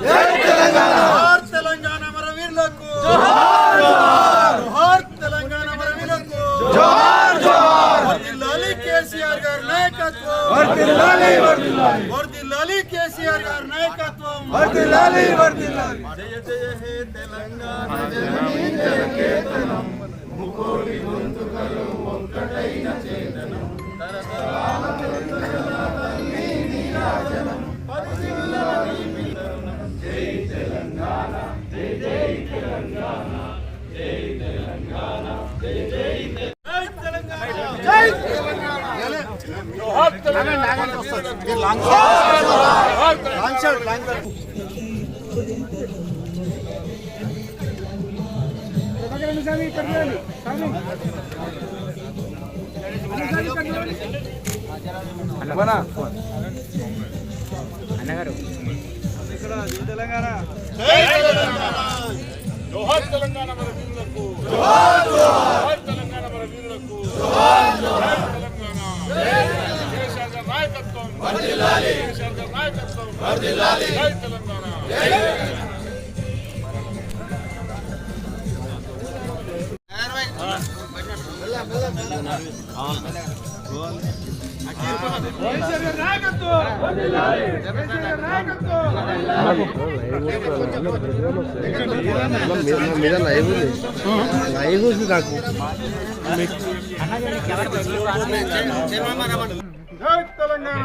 జోహార్ తెలంగాణ! మన వీరులకు జోహార్ తెలంగాణ మన వీరులకు జోహార్ జోహార్ వర్ధిల్లాలి కేసీఆర్ గారి వర్ధిల్లాలి కేసీఆర్ గారి నాయకత్వం. వర్ధిల్లాలి వర్ధిల్లాలి. జయ జయ హే తెలంగాణ జై జై తెలంగాణ జోహార్ తెలంగాణ మన వీరులకు జోహార్ జోహార్ తెలంగాణ మన వీరులకు జోహార్ జోహార్ తెలంగాణ కేసీఆర్ గారి నాయకత్వం వర్ధిల్లాలి కేసీఆర్ గారి నాయకత్వం వర్ధిల్లాలి జై తెలంగాణ జై మీద లైవ్ ఉంది లైవ్ ఉంది నాకు జై తెలంగాణ.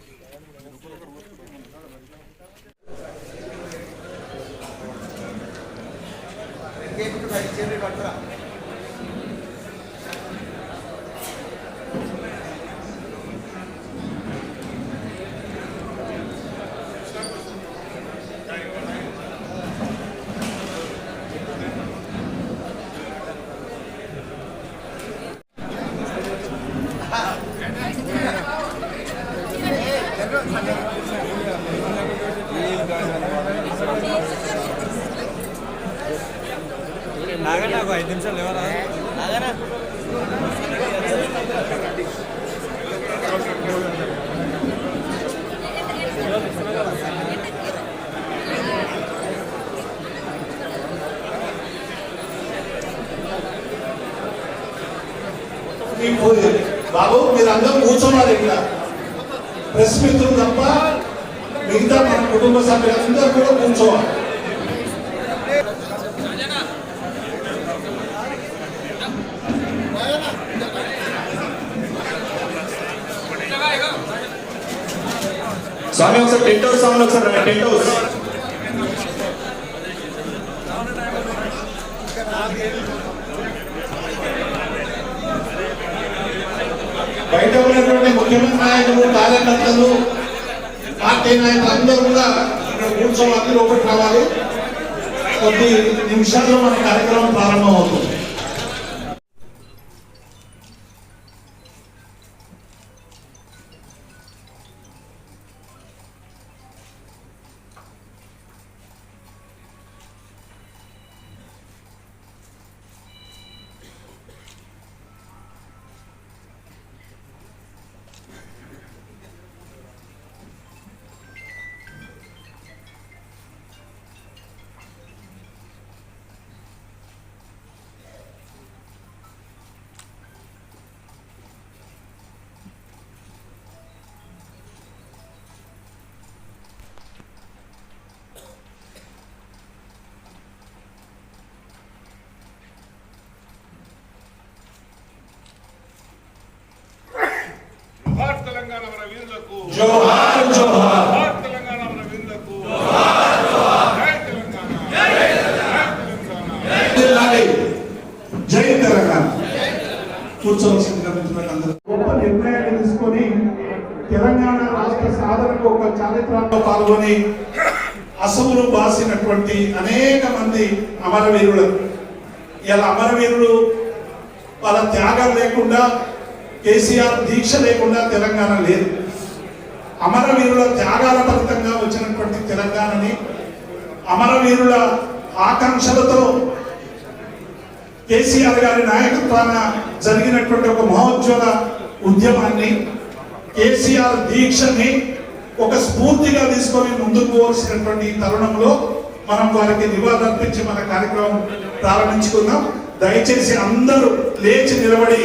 కేబుల్ చెర్రీ పట్టురా కూర్చోవాలి ఇక్కడ ప్రెస్ మిత్రులు తప్ప మిగతా మన కుటుంబ సభ్యులందరూ కూడా కూర్చోవాలి స్వామి ఒకసారి టెంట్ హౌస్ స్వామి ఒకసారి రండి, టెంట్ హౌస్ బయట ఉన్నటువంటి ముఖ్యమంత్రి నాయకులు కార్యకర్తలు పార్టీ నాయకులు అందరూ కూడా ఇక్కడ కూర్చోవాలి లోపలికి రావాలి. కొద్ది నిమిషాల్లో మన కార్యక్రమం ప్రారంభం అవుతుంది జోహార్ జోహార్. తెలంగాణ మన జై తెలంగాణ. కూర్చోవలసిందిగా మిత్రులకు అందరూ గొప్ప నిర్ణయాన్ని తీసుకొని తెలంగాణ రాష్ట్ర సాధనకు ఒక చారిత్రలో పాల్గొని అసములు బాసినటువంటి అనేక మంది అమరవీరులు. ఇలా అమరవీరులు వాళ్ళ త్యాగం లేకుండా కేసీఆర్ దీక్ష లేకుండా తెలంగాణ లేదు. అమరవీరుల త్యాగాల ఫలితంగా వచ్చినటువంటి తెలంగాణని అమరవీరుల ఆకాంక్షలతో కేసీఆర్ గారి నాయకత్వాన జరిగినటువంటి ఒక మహోజ్వల ఉద్యమాన్ని కేసీఆర్ దీక్షని ఒక స్ఫూర్తిగా తీసుకొని ముందుకు పోవలసినటువంటి ఈ తరుణంలో మనం వారికి నివాళులర్పించి మన కార్యక్రమం ప్రారంభించుకుందాం. దయచేసి అందరూ లేచి నిలబడి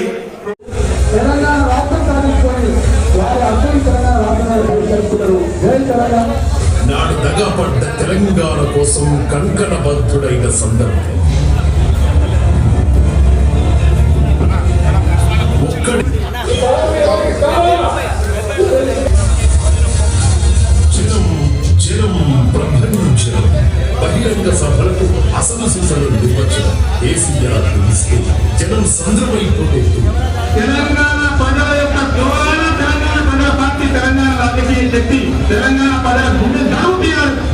తెలంగాణ రాష్ట్రం సాధించుకొని తెలంగాణ జై తెలంగాణ నాడు దగపడ్డ తెలంగాణ కోసం కంకణబద్ధుడైన సందర్భం. చిరం చిరం బహిరంగ సభలకు అసలు సిసలు నిర్వచనం. కేసీఆర్ పిలిస్తే జనం సంద్రమైపోలేదు. తెలంగాణ యొక్క గౌరవ తెలంగాణ ప్రజల పార్టీ తెలంగాణ రాజకీయ శక్తి తెలంగాణ ప్రజల గుండె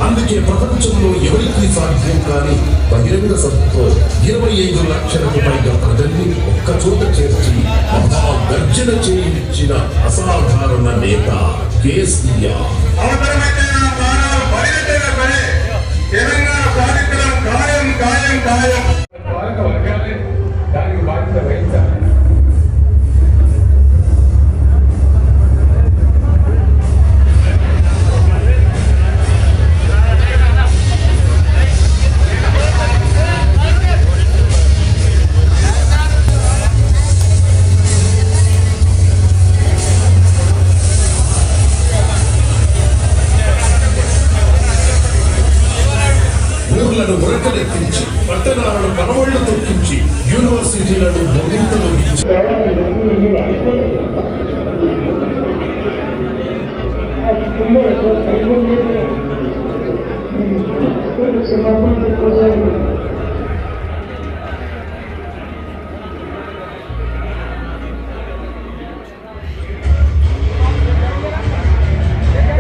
అందుకే ప్రపంచంలో ఎవరికీ సాధ్యం కాని బహిరంగ సభతో ఇరవై ఐదు లక్షలకు పైగా ప్రజల్ని ఒక్క చోట చేర్చి గర్జన చేయించిన అసాధారణ నేత కేసీఆర్. ఖాయం ఖాయం పాలక వర్గాలే దానికి బాధ్యత వహించాలి.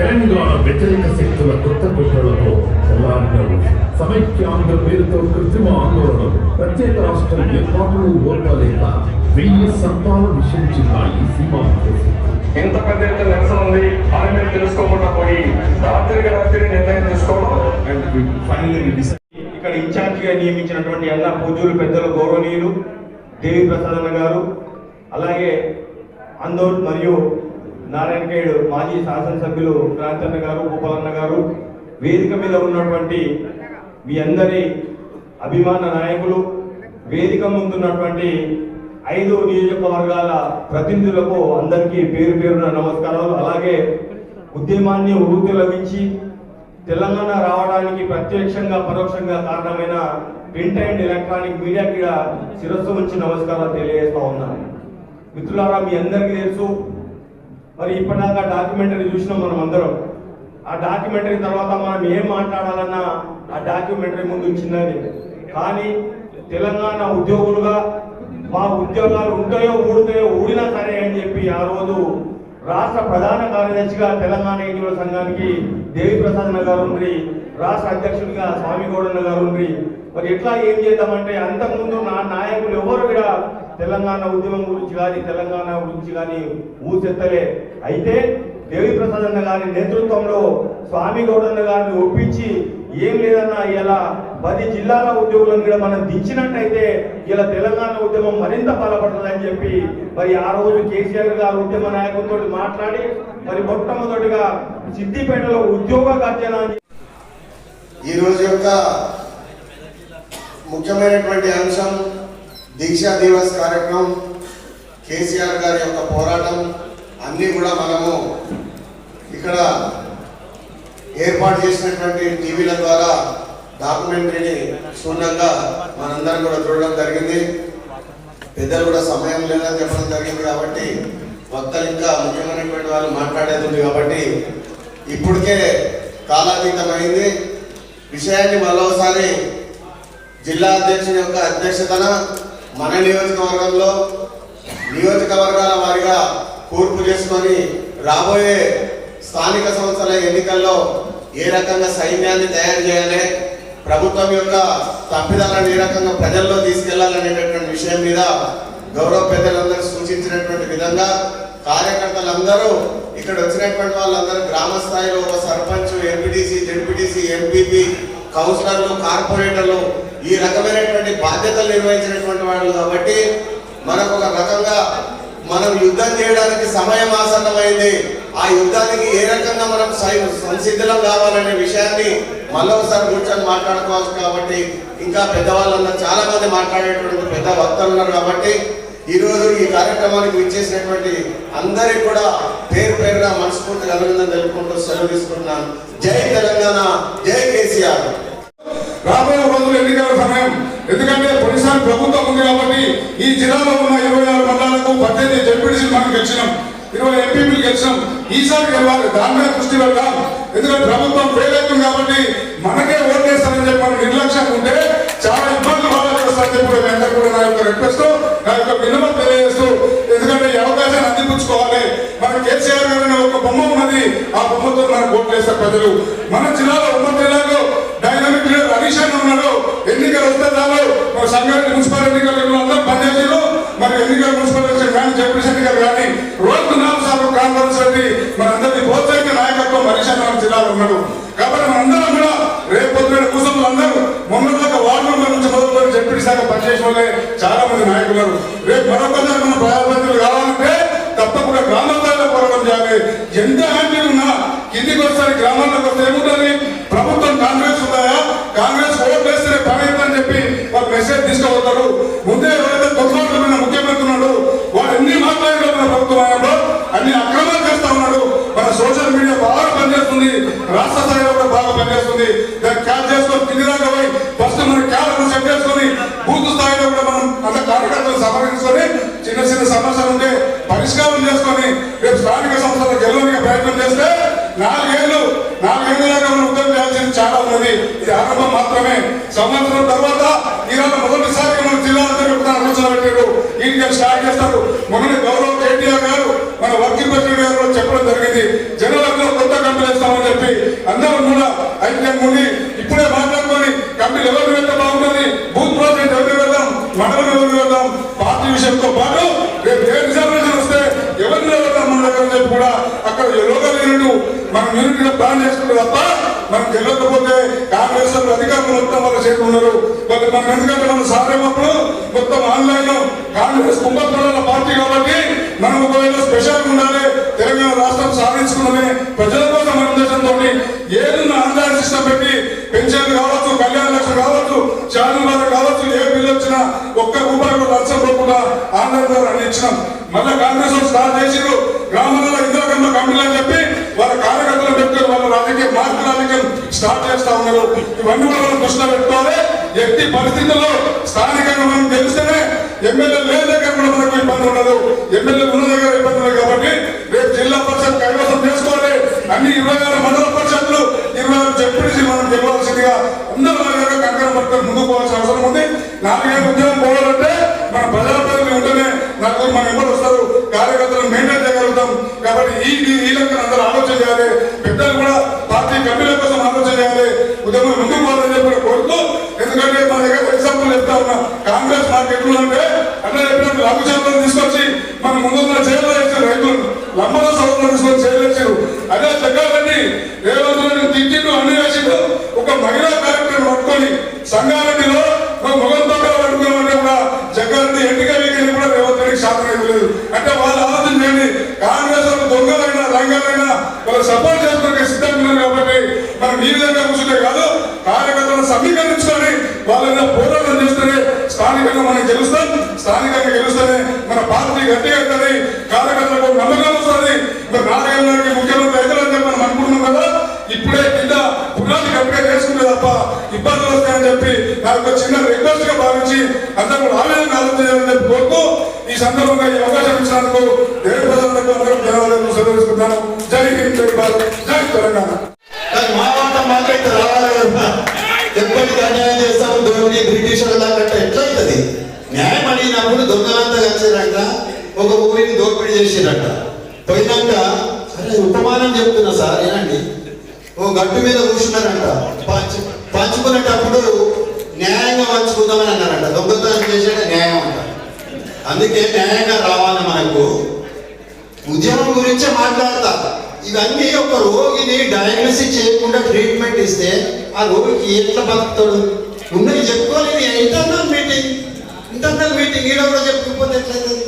తెలంగాణ వ్యతిరేక శక్తుల కొత్త కుట్రలతో తెల్లారినరు సమైక్యాంధ్ర పేరుతో కృత్రిమ ఆందోళనలు ప్రత్యేక రాష్ట్రం ఓర్వలేక వెయ్యి సంతాల విషయించినాయి సీమా ఎంత పెద్ద ఎత్తున నిరసన ఉంది. అని మేము తెలుసుకోకుండా పోయి రాత్రికి రాత్రి నిర్ణయం తీసుకోవడం ఇక్కడ ఇన్ఛార్జిగా నియమించినటువంటి అన్న పూజలు పెద్దలు గౌరవనీయులు దేవి ప్రసాద్ అన్న గారు అలాగే అందోల్ మరియు నారాయణఖేడ్ మాజీ శాసనసభ్యులు క్రాంతన్న గారు గోపాలన్న గారు వేదిక మీద ఉన్నటువంటి మీ అందరి అభిమాన నాయకులు వేదిక ముందున్నటువంటి ఐదు నియోజకవర్గాల ప్రతినిధులకు అందరికీ పేరు పేరున నమస్కారాలు. అలాగే ఉద్యమాన్ని ఉరుకులవించి తెలంగాణ రావడానికి ప్రత్యక్షంగా పరోక్షంగా కారణమైన ప్రింట్ అండ్ ఎలక్ట్రానిక్ మీడియాకి కూడా శిరస్సు ఉంచి నమస్కారాలు తెలియజేస్తా ఉన్నాను. మిత్రులారా మీ అందరికీ తెలుసు మరి ఇప్పటిదాకా డాక్యుమెంటరీ చూసినాం మనం అందరం. ఆ డాక్యుమెంటరీ తర్వాత మనం ఏం మాట్లాడాలన్నా ఆ డాక్యుమెంటరీ ముందు చిన్నది. కానీ తెలంగాణ ఉద్యోగులుగా మా ఉద్యోగాలు ఉంటాయో ఊడుతాయో ఊడినా సరే అని చెప్పి ఆ రోజు రాష్ట్ర ప్రధాన కార్యదర్శిగా తెలంగాణ ఎన్నికల సంఘానికి దేవి ప్రసాద్ గారు ఉండి రాష్ట్ర అధ్యక్షుడిగా స్వామి గౌడన్న గారు ఉండి మరి ఎట్లా ఏం చేద్దామంటే అంతకుముందు నా నాయకులు ఎవరు కూడా తెలంగాణ ఉద్యమం గురించి కానీ తెలంగాణ గురించి కానీ ఊసెత్తలే. అయితే దేవిప్రసాద్ అన్న గారి నేతృత్వంలో స్వామి గౌడన్న గారిని ఒప్పించి ఏం లేదన్నా ఇలా పది జిల్లాల ఉద్యోగులను కూడా మనం దించినట్టయితే ఇలా తెలంగాణ ఉద్యమం మరింత బలపడుతుందని చెప్పి మరి ఆ రోజు కేసీఆర్ గారు ఉద్యమ నాయకులతో మాట్లాడి మరి మొట్టమొదటిగా సిద్దిపేటలో ఉద్యోగ గర్జన అని ఈ రోజు యొక్క ముఖ్యమైనటువంటి అంశం దీక్షా దివస్ కార్యక్రమం కేసీఆర్ గారి యొక్క పోరాటం అన్నీ కూడా మనము ఇక్కడ ఏర్పాటు చేసినటువంటి టీవీల ద్వారా డాక్యుమెంటరీని క్షుణ్ణంగా మనందరం కూడా చూడడం జరిగింది. పెద్దలు కూడా సమయం లేదని చెప్పడం జరిగింది కాబట్టి వక్తలు ఇంకా ముఖ్యమైనటువంటి వాళ్ళు మాట్లాడేది ఉంది కాబట్టి ఇప్పటికే కాలాతీతమైంది. విషయాన్ని మరోసారి జిల్లా అధ్యక్షుని యొక్క అధ్యక్షతన మన నియోజకవర్గంలో నియోజకవర్గాల వారిగా కూర్పు చేసుకొని రాబోయే స్థానిక సంస్థల ఎన్నికల్లో ఏ రకంగా సైన్యాన్ని తయారు చేయాలి ప్రభుత్వం యొక్క తప్పిదాలను ఏ రకంగా ప్రజల్లో తీసుకెళ్ళాలనేటటువంటి విషయం మీద గౌరవ పెద్దలందరూ సూచించినటువంటి విధంగా కార్యకర్తలందరూ ఇక్కడ వచ్చినటువంటి వాళ్ళందరూ గ్రామ స్థాయిలో ఒక సర్పంచ్ ఎంపీటీసీ జెడ్పీటీసీ ఎంపీపీ కౌన్సిలర్లు కార్పొరేటర్లు ఈ రకమైనటువంటి బాధ్యతలు నిర్వహించినటువంటి వాళ్ళు కాబట్టి మనకు ఒక రకంగా మనం యుద్ధం చేయడానికి సమయం ఆసన్నమైంది. ఆ యుద్ధానికి ఏ రకంగా మనం సై- కావాలనే విషయాన్ని మళ్ళొకసారి కూర్చొని మాట్లాడుకోవచ్చు కాబట్టి ఇంకా పెద్దవాళ్ళందరూ చాలా మంది మాట్లాడేటువంటి పెద్ద వక్తలు ఉన్నారు కాబట్టి ఈరోజు ఈ కార్యక్రమానికి విచ్చేసినటువంటి అందరికి కూడా పేరు పేరున మనస్ఫూర్తిగా అభినందన తెలుపుకుంటూ సెలవు తీసుకుంటున్నాను. జై తెలంగాణ జై కేసీఆర్. రాబోయే రోజులు ఎన్నికల సమయం. ఎందుకంటే పోయినసారి ప్రభుత్వం ఉంది కాబట్టి ఈ జిల్లాలో ఉన్న ఇరవై ఆరు మండలాలకు పద్దెనిమిది జడ్పీటీసీ మనం గెలిచినాం. ఇరవై ఎంపీలు గెలిచినాం. ఈసారి గెలవాలి. దాని మీద దృష్టి పెడతాం ఎందుకంటే ప్రభుత్వం ఫెయిల్ అవుతుంది కాబట్టి మనకే ఓటేస్తారని చెప్పి మనం నిర్లక్ష్యం ఉంటే చాలా ఇబ్బందులు వాళ్ళకి వస్తారని చెప్పి మీ అందరూ కూడా నా యొక్క రిక్వెస్ట్ నా యొక్క విన్నపం తెలియజేస్తూ ఎందుకంటే ఈ అవకాశాన్ని అందిపుచ్చుకోవాలి మన కేసీఆర్ గారు అనే ఒక బొమ్మ ఉన్నది ఆ బొమ్మతో మనకు ఓట్లు వేస్తారు ప్రజలు. మన జిల్లాలో ఉమ్మడి జిల్లాలో డైనమిక్ లీడర్ హరీష్ అన్న ఉన్నాడు. ఎన్నికలు వస్తే మన సంగారెడ్డి మున్సిపల్ ఎన్నికలు అందరం పంచాయతీలో మరి ఎన్నికల మున్సిపల్ ఎలక్షన్ కానీ జడ్పీ ఎన్నికలు కానీ రోజు నాలుగు సార్లు కాన్ఫరెన్స్ పెట్టి మనందరినీ ప్రోత్సహించే నాయకత్వం హరీష్ అన్న మన జిల్లాలో ఉన్నాడు. కాబట్టి మనందరం కూడా రేపు పొద్దున కూర్చొని అందరూ మొన్న దాకా వార్డు నుంచి మొదలుకొని జడ్పీ శాఖ పనిచేసిన వాళ్ళే చాలా మంది నాయకులు ఉన్నారు రేపు మరొకసారి మన ప్రజాప్రతినిధులు కావాలంటే తప్పకుండా గ్రామ స్థాయిలో పోరాటం చేయాలి ఎంత హ్యాపీ ఉన్నా కిందికి వస్తారు గ్రామాల్లోకి వస్తే ఏముంటుంది ప్రభుత్వం కాంగ్రెస్ ఉందాయా కాంగ్రెస్ ఓట్ వేస్తే పని అని చెప్పి వాళ్ళు మెసేజ్ ముందే ఎవరైతే తొమ్మిది ముఖ్యమంత్రి ఉన్నాడు వాడు ఎన్ని మాట్లాడారు మన ప్రభుత్వం అన్ని అక్రమాలు చేస్తా ఉన్నాడు. మన సోషల్ మీడియా బాగా పనిచేస్తుంది. రాష్ట్ర స్థాయిలో కూడా బాగా పనిచేస్తుంది. దాన్ని క్యాచ్ చేసుకొని కింది దాకా పోయి ఫస్ట్ మన క్యాలను సెట్ చేసుకొని బూత్ స్థాయిలో కూడా మనం అంత కార్యకర్తలు సమర్పించుకొని చిన్న చిన్న సమస్యలు ఉంటే పరిష్కారం చేసుకొని రేపు స్థానిక సంస్థలు గెలవడానికి ప్రయత్నం చేస్తే నాలుగేళ్ళు నాలుగేళ్ళ దాకా మనం ఉద్యోగం చేయాల్సింది చాలా ఉన్నది. ఇది ఆరంభం మాత్రమే. సంవత్సరం తర్వాత ఈరోజు మొదటిసారిగా మన జిల్లా జరుగుతున్న ఆలోచన పెట్టారు ఇండియా స్టార్ట్ చేస్తారు మొన్న గౌరవ్ కేటీఆర్ గారు మన వర్కింగ్ ప్రెసిడెంట్ గారు కూడా చెప్పడం జరిగింది. జనవరిలో కొత్త కంపెనీ ఇస్తామని చెప్పి అందరం కూడా ఐక్యం ఉండి ఇప్పుడే మాట్లాడుకొని కంపెనీ ఎవరు వెళ్తే బాగుంటుంది బూత్ ప్రెసిడెంట్ ఎవరు వెళ్దాం మండలం ఎవరు వెళ్దాం పార్టీ విషయంతో పాటు రేపు ఏ రిజర్వేషన్ వస్తే ఎవరిని వెళ్దాం మన దగ్గర చెప్పి కూడా అక్కడ లోకల్ యూనిట్ మనం యూనిట్ ప్లాన్ చేసుకుంటే తప్ప మనం గెలవకపోతే కాంగ్రెస్ వాళ్ళు అధికారులు మొత్తం వాళ్ళ చేతులు ఉన్నారు. వాళ్ళు మనం ఎందుకంటే మనం సాధ్యమప్పుడు మొత్తం ఆన్లైన్లో కాంగ్రెస్ కుంభకోణాల పార్టీ కాబట్టి మనం ఒకవేళ స్పెషల్ ఉండాలి తెలంగాణ రాష్ట్రం సాధించుకున్నది ప్రజల కోసం మన ఉద్దేశంతో ఏదైనా ఆన్లైన్ సిస్టమ్ పెట్టి పెన్షన్ కావచ్చు కళ్యాణ లక్ష్యం కావచ్చు చాలు కావచ్చు ఏ బిల్లు వచ్చినా ఒక్క రూపాయి కూడా లక్ష కూడా ఆన్లైన్ ద్వారా అందించినాం మళ్ళీ కాంగ్రెస్ స్టార్ట్ చేసిరు గ్రామాలలో ఇందిరాగమ్మ కమిటీలు అని చెప్పి వాళ్ళ కార్యకర్తలు పెట్టుకొని వాళ్ళ రాజకీయ మార్పు రాజకీయం స్టార్ట్ చేస్తా ఉన్నారు. ఇవన్నీ కూడా మనం దృష్టిలో పెట్టుకోవాలి. ఎట్టి పరిస్థితుల్లో స్థానికంగా మనం తెలిస్తేనే ఎమ్మెల్యే లేని దగ్గర కూడా మనకు ఇబ్బంది ఉండదు. ఎమ్మెల్యే ఉన్న దగ్గర ఇబ్బంది ఉండదు కాబట్టి రేపు జిల్లా పరిషత్ కైవసం చేసుకోవాలి. అన్ని ఇరవై ఆరు మండల పరిషత్లు ఇరవై ఆరు జడ్పీసీ మనం గెలవాల్సిందిగా అందరూ కంకర దగ్గర పట్టుకొని ముందుకు పోవాల్సిన అవసరం ఉంది. నాలుగైదు ఉద్యోగం పోవాలంటే మన ప్రజాప్రతినిధి ఉంటేనే నాకు మన ఎవరు వస్తారు. కార్యకర్తలను మెయింటైన్ చేయగలుగుతాం. కాబట్టి ఈ ఈ- ఈ లెక్కన అందరూ ఆలోచన చేయాలి. పెద్దలు కూడా పార్టీ కమిటీల కోసం ఆలోచన చేయాలి. ఉద్యమం ముందుకు పోవాలని చెప్పి కోరుతూ ఎందుకంటే మా దగ్గర ఎగ్జాంపుల్ చెప్తా ఉన్నా. కాంగ్రెస్ పార్టీ ఎట్లుందంటే అంటే చెప్పినట్టు లఘు చేతులను తీసుకొచ్చి మన ముందున్న జైల్లో వేసిన రైతులను లంబల సభలో తీసుకొని చేయలేచారు అదే జగ్గారెడ్డి రేవంత్ రెడ్డి తిట్టిండు అన్ని వేసిండు ఒక మహిళా కార్యక్రమం పట్టుకొని సంగారెడ్డిలో ఒక మొగంతో పట్టుకున్నామంటే కూడా జగ్గారెడ్డి ఎంటిక వీకెళ్ళి కూడా రేవంత్ రెడ్డికి శాతం ఇవ్వలేదు అంటే వాళ్ళు ఆలోచన చేయండి కాంగ్రెస్ వాళ్ళు దొంగలైనా రంగాలైనా వాళ్ళు సపోర్ట్ చేసుకోవడానికి సిద్ధంగా ఉన్నారు కాబట్టి మనం ఈ విధంగా కూర్చుంటే కాదు కార్యకర్తలను సమీకరించుకొని వాళ్ళని పోరాటం చేస్తేనే స్థానికంగా మనం గెలుస్తాం స్థానికంగా గెలుస్తేనే మన పార్టీ గట్టిగా అవుతుంది కార్యకర్తలకు ఒక నమ్మకం వస్తుంది మరి నాలుగేళ్ళకి ముఖ్యమంత్రి అవుతారని చెప్పి మనం అనుకుంటున్నాం కదా ఇప్పుడే కింద పునాది గట్టిగా చేసుకుంటే తప్ప ఇబ్బందులు వస్తాయని చెప్పి నా యొక్క చిన్న రిక్వెస్ట్గా భావించి అందరూ కూడా ఆ విధంగా ఆలోచన చేయాలని చెప్పి కోరుతూ ఈ సందర్భంగా ఈ అవకాశం ఇచ్చినందుకు దేవ ప్రజలకు సెలవుకుంటాను జై హింద్ జై భారత్ జై తెలంగాణ. మా మాట మాకైతే రావాలి కదా. ఎప్పటికీ అన్యాయం చేస్తాము దొంగని బ్రిటిష్ లాగట్ట ఎట్లయితుంది? న్యాయం అడిగినప్పుడు దొంగలంతా కలిసినాక ఒక ఊరిని దోపిడీ చేసిరట. పోయినాక అరే ఉపమానం చెప్తున్నా సార్ ఏనండి ఓ గట్టు మీద కూర్చున్నారంట. పంచు పంచుకునేటప్పుడు న్యాయంగా పంచుకుందామని అన్నారంట. దొంగతనం చేసేట న్యాయం అంట. అందుకే న్యాయంగా రావాలి మనకు. ఉద్యమం గురించే మాట్లాడతా. ఇవన్నీ ఒక రోగిని డయాగ్నోసిస్ చేయకుండా ట్రీట్మెంట్ ఇస్తే ఆ రోగికి ఎట్లా బతుకుతాడు? ఉన్నది చెప్పుకోలేదు ఇంటర్నల్ మీటింగ్ ఇంటర్నల్ మీటింగ్ ఈడ కూడా చెప్పుకోకపోతే ఎట్లయితుంది?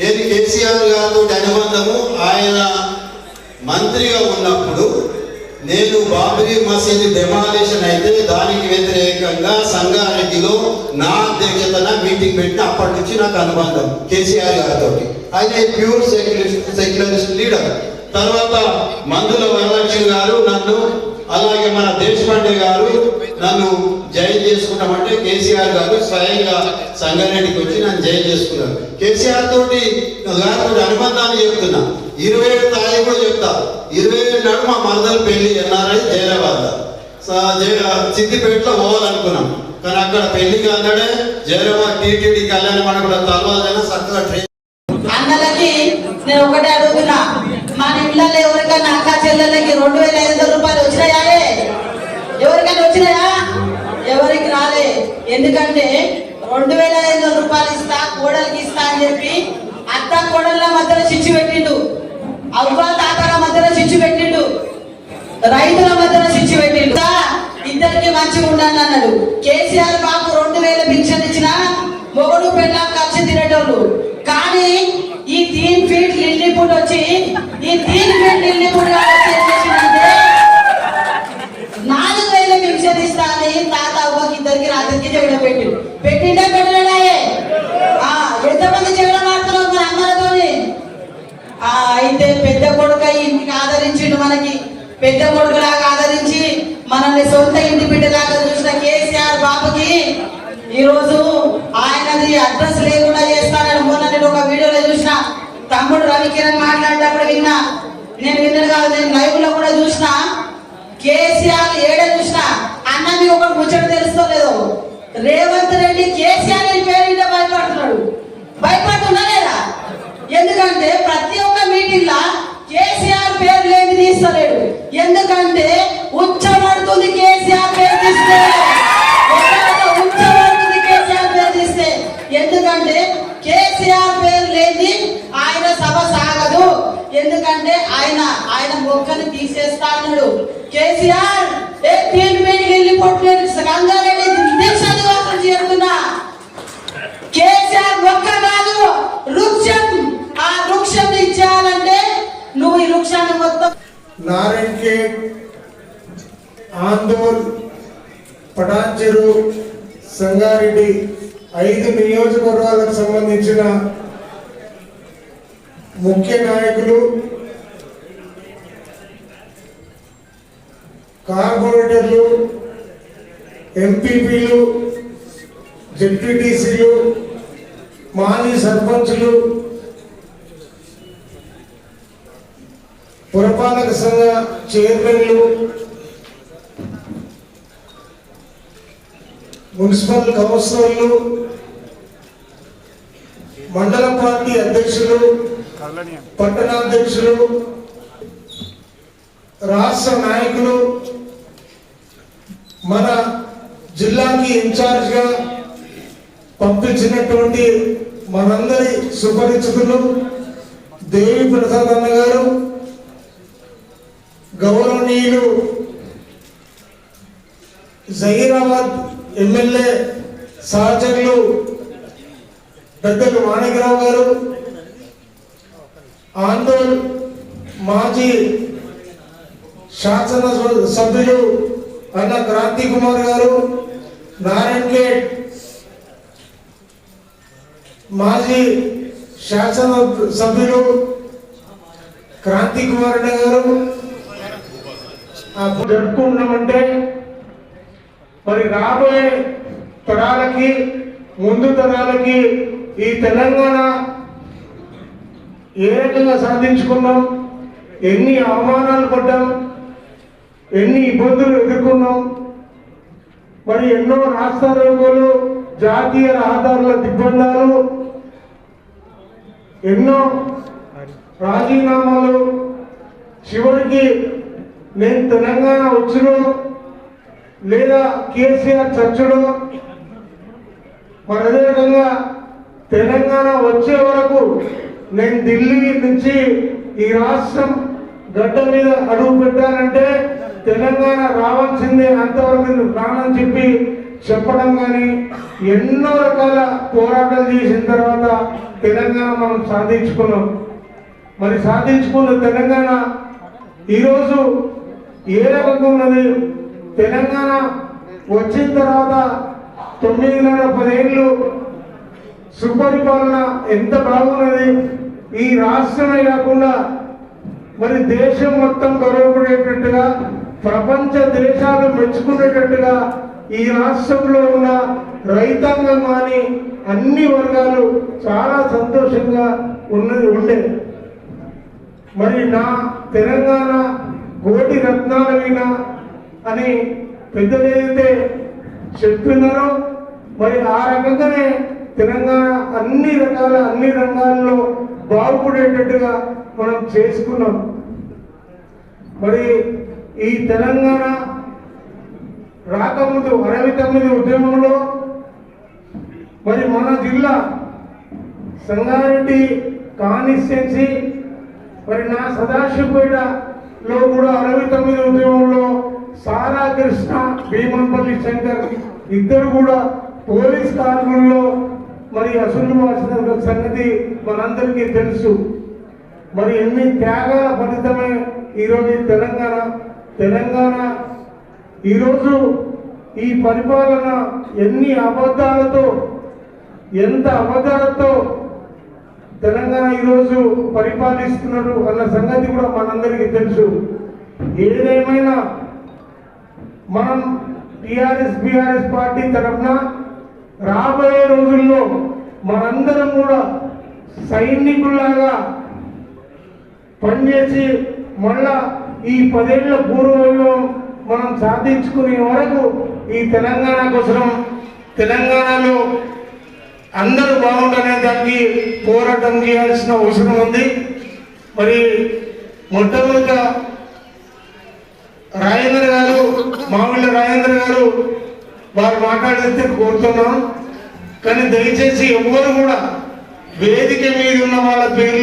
నేను కేసీఆర్ గారితో అనుబంధము ఆయన మంత్రిగా ఉన్నప్పుడు నేను బాబ్రీ మసీదు డెమాలేషన్ అయితే దానికి వ్యతిరేకంగా సంగారెడ్డిలో నా అధ్యక్షతన మీటింగ్ పెట్టిన అప్పటి నుంచి నాకు అనుబంధం కేసీఆర్ గారితో ఆయన ప్యూర్ సెక్యులరిస్ట్ సెక్యులరిస్ట్ లీడర్ తర్వాత మందుల వరలక్ష్మి గారు నన్ను అలాగే మన దేశపాండే గారు నన్ను జైలు చేసుకుంటామంటే కేసీఆర్ గారు స్వయంగా సంగారెడ్డికి వచ్చి నన్ను జైలు చేసుకున్నారు. కేసీఆర్ తోటి గారు అనుబంధాన్ని చెప్తున్నా. ఇరవై ఏడు తారీఖు కూడా చెప్తా. ఇరవై ఏడు నాడు మా మరదలు పెళ్ళి ఎన్ఆర్ఐ జైరాబాద్ సిద్దిపేటలో పోవాలనుకున్నాం. కానీ అక్కడ పెళ్ళి కాదడే జైరాబాద్ టీటీడీ కళ్యాణ మండపంలో తర్వాత చక్కగా ట్రైన్ అందరికీ నేను ఒకటే అడుగుతున్నా. మన ఇళ్ళలో ఎవరికైనా అక్క చెల్లెలకి రెండు వేల ఐదు వందల రూపాయలు వచ్చినాయా ఎవరికైనా వచ్చినాయా? ఎవరికి రాలే. ఎందుకంటే రెండు వేల ఐదు వందల రూపాయలు ఇస్తా కోడలికి ఇస్తా అని చెప్పి అత్త కోడళ్ళ మధ్యలో చిచ్చు పెట్టిండు. అవ్వ తాతల మధ్యలో చిచ్చు పెట్టిండు. రైతుల మధ్యలో చిచ్చు పెట్టిండు. ఇద్దరికి మంచిగా ఉండండి అన్నాడు. కేసీఆర్ బాబు రెండు వేల పింఛన్ ఇచ్చిన మొగడు పెళ్ళాం కలిసి తినేటోళ్ళు. కానీ ఈ తీన్ ఫీట్ లిల్లీపుడ్ వచ్చి ఈ తీన్ ఫీట్ లిల్లీపుడ్ గారు చేసిందంటే నాలుగు వేల పింఛన్ ఇస్తానని తాత అవ్వకి ఇద్దరికి రాత్రికి చెవిడ పెట్టి పెట్టిండే పెట్టలేడాయే ఆ ఎంతమంది చెవిడ మాడుతున్నారు మన అమ్మలతోని? ఆ అయితే పెద్ద కొడుక ఇంటికి ఆదరించిండు మనకి. పెద్ద కొడుకులాగా ఆదరించి మనల్ని సొంత ఇంటి బిడ్డలాగా చూసిన కేసీఆర్ బాబుకి ఈ రోజు ఆయనది అడ్రస్ లేకుండా చేసి మొన్న నేను ఒక వీడియోలో చూసిన తమ్ముడు రవికిరణ్ మాట్లాడేటప్పుడు విన్నా. నేను విన్నాను కాదు నేను లైవ్లో కూడా చూసిన. కేసీఆర్ ఏడ చూసిన. అన్న మీకు ఒక ముచ్చట తెలుస్తలేదు రేవంత్ రెడ్డి కేసీఆర్ అని పేరు భయపడుతున్నాడు. భయపడుతున్నా లేదా? ఎందుకంటే ప్రతి ఒక్క మీటింగ్ లా కేసీఆర్ పేరు లేని తీస్తలేడు. ఎందుకంటే ఉచ్చబడుతుంది కేసీఆర్ పేరు తీస్తే. మొక్కను తీసేస్తా అన్నాడు. కేసీఆర్ ఏ తీన్ మీటింగ్ వెళ్ళి పొట్టు గంగారెడ్డి దీక్ష దివాసం చేస్తున్నా కేసీఆర్ మొక్క కాదు వృక్షం. ఆ వృక్షం ఇచ్చేయాలంటే నువ్వు ఈ వృక్షాన్ని మొత్తం నారాయణ ఖేడ్ ఆందోల్ పటాన్చెరు సంగారెడ్డి ఐదు నియోజకవర్గాలకు సంబంధించిన ముఖ్య నాయకులు కార్పొరేటర్లు ఎంపీపీలు జెడ్పీటీసీలు మాజీ సర్పంచులు పురపాలక సంఘ చైర్మన్లు మున్సిపల్ కౌన్సిలర్లు మండల పార్టీ అధ్యక్షులు పట్టణాధ్యక్షులు రాష్ట్ర నాయకులు మన జిల్లాకి ఇన్ఛార్జ్గా పంపించినటువంటి మనందరి సుపరిచితులు దేవి ప్రసాద్ అన్న గారు గౌరవనీయులు జహీరాబాద్ ఎమ్మెల్యే సహచరులు పెద్దలు మాణికరావు గారు ఆందోళన్ మాజీ శాసన సభ్యులు అన్న క్రాంతి కుమార్ గారు నారాయణఖేడ్ మాజీ శాసన సభ్యులు క్రాంతి కుమార్ అన్న గారు. ఆ జరుపుకుంటున్నామంటే మరి రాబోయే తరాలకి ముందు తరాలకి ఈ తెలంగాణ ఏ రకంగా సాధించుకున్నాం? ఎన్ని అవమానాలు పడ్డాం? ఎన్ని ఇబ్బందులు ఎదుర్కొన్నాం? మరి ఎన్నో రాష్ట్ర రోగులు జాతీయ రహదారుల దిగ్బంధాలు ఎన్నో రాజీనామాలు. చివరికి నేను తెలంగాణ వచ్చును లేదా కేసీఆర్ చచ్చుడు మరి అదేవిధంగా తెలంగాణ వచ్చే వరకు నేను ఢిల్లీ నుంచి ఈ రాష్ట్రం గడ్డ మీద అడుగు పెట్టానంటే తెలంగాణ రావాల్సిందే అంతవరకు ప్రాణం రానని చెప్పి చెప్పడం కానీ ఎన్నో రకాల పోరాటాలు చేసిన తర్వాత తెలంగాణ మనం సాధించుకున్నాం. మరి సాధించుకున్న తెలంగాణ ఈరోజు ఏ రకంగా ఉన్నది? తెలంగాణ వచ్చిన తర్వాత తొమ్మిదిన్నర పదేళ్ళు సుపరిపాలన ఎంత బాగున్నది? ఈ రాష్ట్రమే కాకుండా మరి దేశం మొత్తం గౌరవపడేటట్టుగా ప్రపంచ దేశాలు మెచ్చుకునేటట్టుగా ఈ రాష్ట్రంలో ఉన్న రైతాంగం కానీ అన్ని వర్గాలు చాలా సంతోషంగా ఉన్నది ఉండే మరి నా తెలంగాణ కోటి రత్నాల వీణ అని పెద్దలు ఏదైతే చెప్తున్నారో మరి ఆ రకంగానే తెలంగాణ అన్ని రకాల అన్ని రంగాల్లో బాగుపడేటట్టుగా మనం చేసుకున్నాం. మరి ఈ తెలంగాణ రాకముందు అరవై తొమ్మిది ఉద్యమంలో మరి మన జిల్లా సంగారెడ్డి కాన్స్టిట్యున్సీ మరి నా సదాశివపేటలో కూడా అరవై తొమ్మిది ఉద్యమంలో సారా కృష్ణ భీమంపల్లి శంకర్ ఇద్దరు కూడా పోలీస్ కార్మికుల్లో మరి అసలు వాసిన సంగతి మనందరికీ తెలుసు. మరి ఎన్ని త్యాగాల ఫలితమే ఈరోజు తెలంగాణ తెలంగాణ ఈరోజు ఈ పరిపాలన ఎన్ని అబద్ధాలతో ఎంత అబద్ధాలతో తెలంగాణ ఈరోజు పరిపాలిస్తున్నారు అన్న సంగతి కూడా మనందరికీ తెలుసు. ఏదేమైనా మనం టిఆర్ఎస్ బిఆర్ఎస్ పార్టీ తరఫున రాబోయే రోజుల్లో మనందరం కూడా సైనికుల్లాగా పనిచేసి మళ్ళా ఈ పదేళ్ళ పూర్వంలో మనం సాధించుకునే వరకు ఈ తెలంగాణ కోసం తెలంగాణలో అందరూ బాగుండనే దానికి పోరాటం చేయాల్సిన అవసరం ఉంది. మరి మొట్టమొదట రాజేంద్ర గారు మామిళ్ళ రాజేంద్ర గారు వారు మాట్లాడితే కోరుతున్నాం. కానీ దయచేసి ఎవ్వరు కూడా వేదిక మీద ఉన్న వాళ్ళ పేర్లు